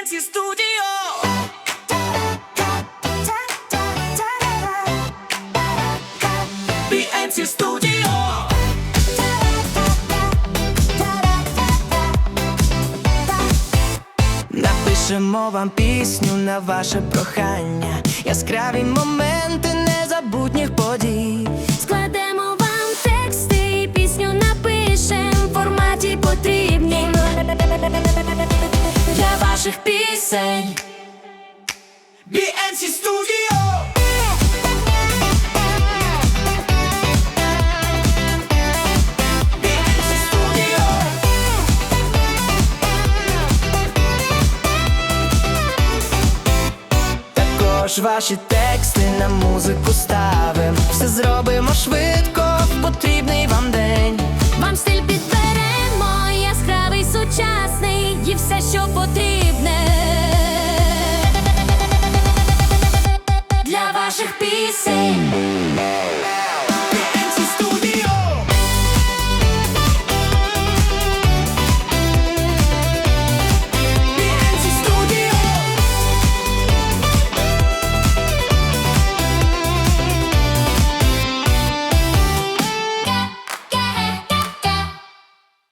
BNC Studio. BNC Studio. Напишемо вам пісню на ваше прохання. Яскраві моменти незабутніх подій. Для ваших пісень. BNC Studio. BNC Studio. Також ваші тексти на музику ставим. Все зробимо швидко в потрібний вам день. Вам стиль підберемо, яскравий сучасний і все, що потрібне для ваших пісень.